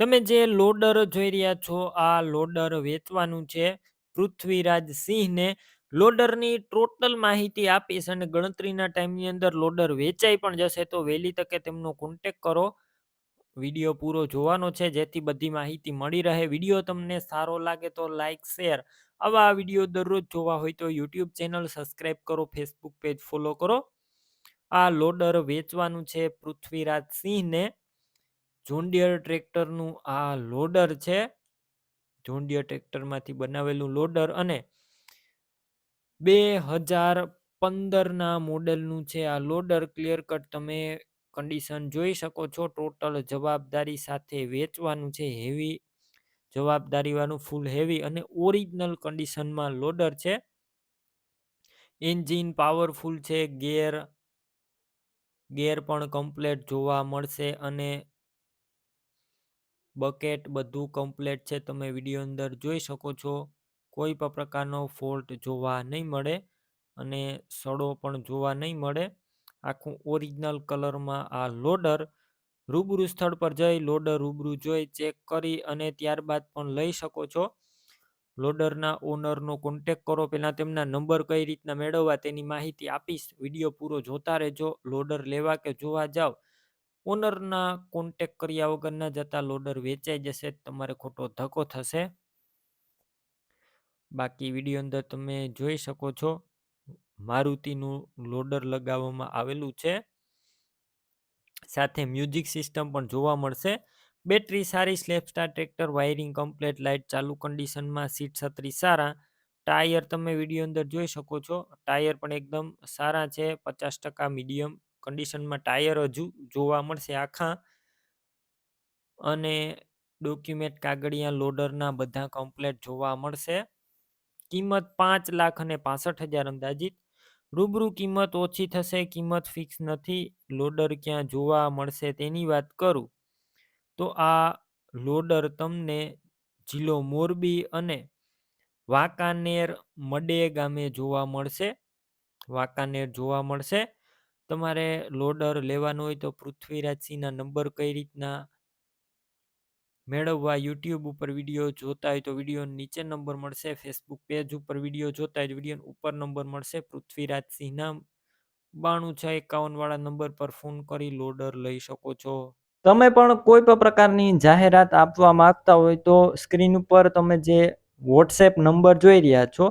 તમે જે લોડર જોઈ રહ્યા છો, આ લોડર વેચવાનું છે પૃથ્વીરાજ સિંહને. લોડરની ટોટલ માહિતી આપીશ અને ગણતરીના ટાઈમની અંદર લોડર વેચાઈ પણ જશે તો વહેલી તકે તેમનો કોન્ટેક કરો. વીડિયો પૂરો જોવાનો છે, જેથી બધી માહિતી મળી રહે. વીડિયો તમને સારો લાગે તો લાઇક શેર. આવા વીડિયો દરરોજ જોવા હોય તો યુટ્યુબ ચેનલ સબસ્ક્રાઈબ કરો, ફેસબુક પેજ ફોલો કરો. આ લોડર વેચવાનું છે પૃથ્વીરાજ સિંહને. જોન્ડિયર ટ્રેક્ટરનું આ લોડર છે. જોન્ડિયર ટ્રેક્ટરમાંથી બનાવેલું લોડર અને બે હજાર પંદરના મોડેલનું છે આ લોડર. ક્લિયર કટ તમે કન્ડિશન જોઈ શકો છો. ટોટલ જવાબદારી સાથે વેચવાનું છે. હેવી જવાબદારીવાળું ફૂલ હેવી અને ઓરિજિનલ કન્ડિશનમાં લોડર છે. એન્જિન પાવરફુલ છે. ગેર ગેર પણ કમ્પ્લેટ જોવા મળશે અને બકેટ બધું કમ્પ્લેટ છે, તમે વીડિયો અંદર જોઈ શકો છો. કોઈ પણ પ્રકારનો ફોલ્ટ જોવા નહીં મળે અને સડો પણ જોવા નહીં મળે. આખું ઓરિજિનલ કલરમાં આ લોડર રૂબરૂ સ્થળ પર જઈ, લોડર રૂબરૂ જોઈ, ચેક કરી અને ત્યારબાદ પણ લઈ શકો છો. લોડરના ઓનરનો કોન્ટેક કરો, પહેલાં તેમના નંબર કઈ રીતના મેળવવા તેની માહિતી આપીશ. વીડિયો પૂરો જોતા રહેજો. લોડર લેવા કે જોવા જાઓ ઓનરના કોન્ટેક કર્યા વગર ના જતા લોડર વેચાઈ જશે, તમારે ખોટો ધક્કો થશે. બાકી વીડિયો અંદર તમે જોઈ શકો છો, મારુતિનું લોડર લગાવવામાં આવેલું છે. સાથે મ્યુઝિક સિસ્ટમ પણ જોવા મળશે. બેટરી સારી સ્લેપસ્ટાર ટ્રેક્ટર વાયરિંગ કમ્પ્લેટ લાઇટ ચાલુ કન્ડિશનમાં સીટ છત્રી સારા. ટાયર તમે વીડિયો અંદર જોઈ શકો છો. ટાયર પણ એકદમ સારા છે, પચાસ ટકા મીડિયમ કન્ડિશનમાં ટાયર હજુ જોવા મળશે આખા. અને ડોક્યુમેન્ટ કાગળિયા લોડરના બધા કમ્પ્લેટ જોવા મળશે. કિંમત પાંચ લાખ અને પાસઠ હજાર અંદાજિત. રૂબરૂ કિંમત ઓછી થશે, કિંમત ફિક્સ નથી લોડર ક્યાં જોવા મળશે તેની વાત કરું. તો આ લોડર તમને જિલ્લો મોરબી અને વાંકાનેર, મડે ગામે જોવા મળશે. વાંકાનેર જોવા મળશે. તમારે લોડર લેવાનું હોય તો પૃથ્વીરાજ સિંહના નંબર કઈ રીતના મેળવવા? યુટ્યુબ ઉપર વીડિયો જોતા હોય તો વીડિયો નીચે નંબર મળશે, ફેસબુક પેજ ઉપર વીડિયો જોતા હોય વીડિયો ઉપર નંબર મળશે. પૃથ્વીરાજ સિંહના બાણું છ એકાવન વાળા નંબર પર ફોન કરી લોડર લઈ શકો છો. તમે પણ કોઈ પણ પ્રકારની જાહેરાત આપવા માંગતા હોય તો સ્ક્રીન ઉપર તમે જે વોટ્સએપ નંબર જોઈ રહ્યા છો